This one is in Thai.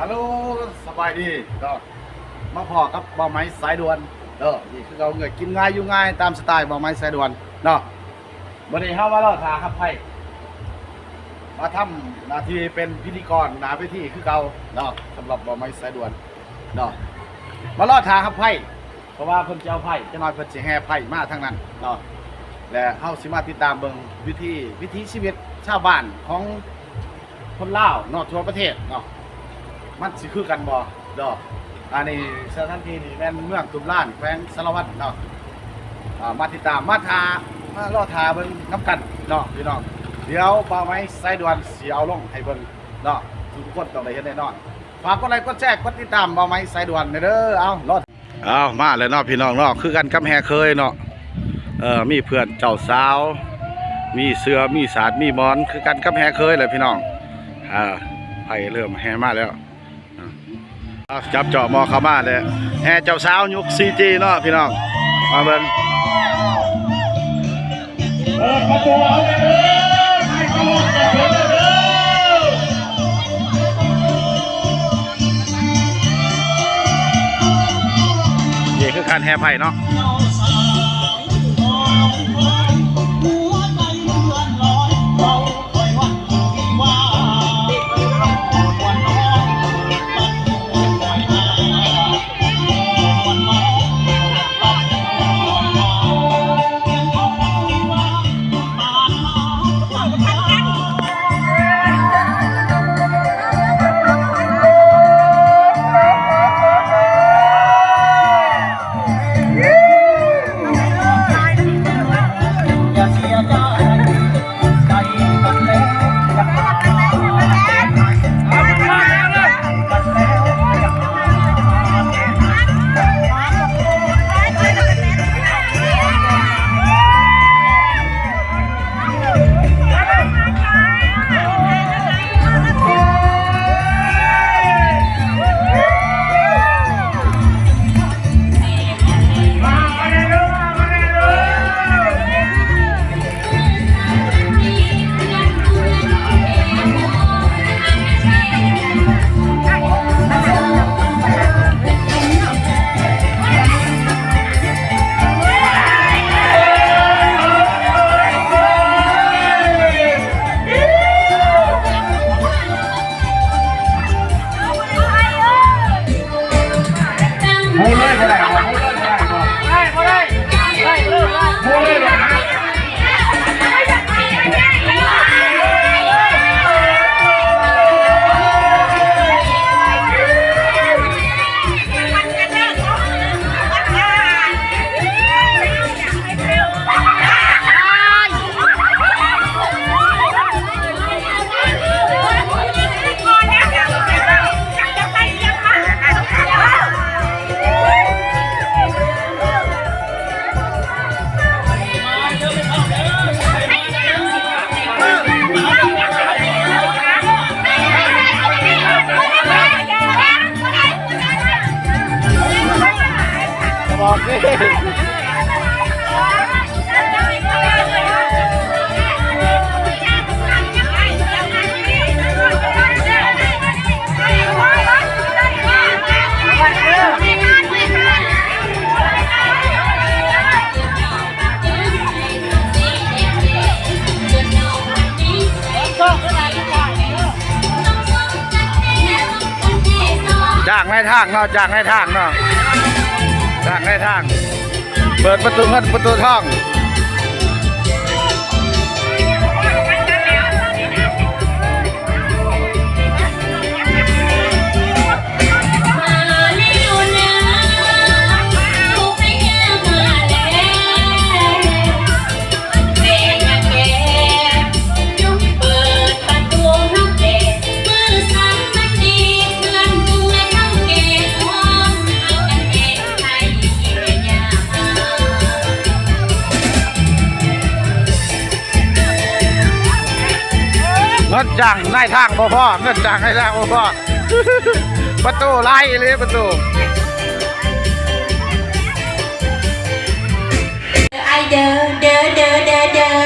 ฮัลโหลสบายดีก็มาพอกับเบาไม้สายด่วนเด้อนี่คือเราเงยกินง่ายอยู่ง่ายตามสไตล์เบาไม้สายด่วนเนาะวันนี้เฮามาล่อทาครับไพ่มาทำนาทีเป็นพิธีกรหนาเวทีคือเก่าเนาะสำหรับเบาไม้สายด่วนเนาะมาล่อทาครับไพ่เพราะว่าเพิ่นจะเอาไพ่จะน้อยเพิ่นสิแห่ไพ่มาทางนั้นเนาะและเฮาสิมาติดตามเบิ่งวิธีวิถีชีวิตชาวบ้านของคนลาวนาะทั่วประเทศเนาะ มันสิคือกันบ่ดอกอันนี้สถานที่นี่แม่นเมืองตุมล้านแขวงสารวัตรเนาะอ่ามาติดตามมาทามารอทาเบิ่งน้ำกันเนาะพี่น้องเดี๋ยวบ่าวไม้สายด่วนเสิเอาลงให้เบิ่งเนาะทุกคนต้องได้เห็นแน่นอนฝากกดไลค์กดแชร์กดติดตามบ่าวไม้สายด่วนเด้อเอารอเอามาเลยเนาะพี่น้องเนาะคือกันกับแฮเคยเนาะเออมีเพื่อนเจ้าสาว มีเสือมีสาดมีมอน คือกันกับแฮเคยเลยพี่น้องอ่าไผเริ่มแฮมาแล้ว จับเจาะมอเข้ามาเลยแห่เจ้าสาวยุคซีจีเนาะพี่น้องมาเบิ้งจากรถเลยเด้อนี่คือการแห่ไผ่เนาะ อกดิจ้างในทางเนาะจางในทางเนาะ ทางได้ทาง เปิดประตูเงินประตูทอง งินจ้างในทางบ่พ่อเงินจ้างในทางบ่พ่อประตูไล่เลยประตูไอเดอเดอเดอเดอเดอ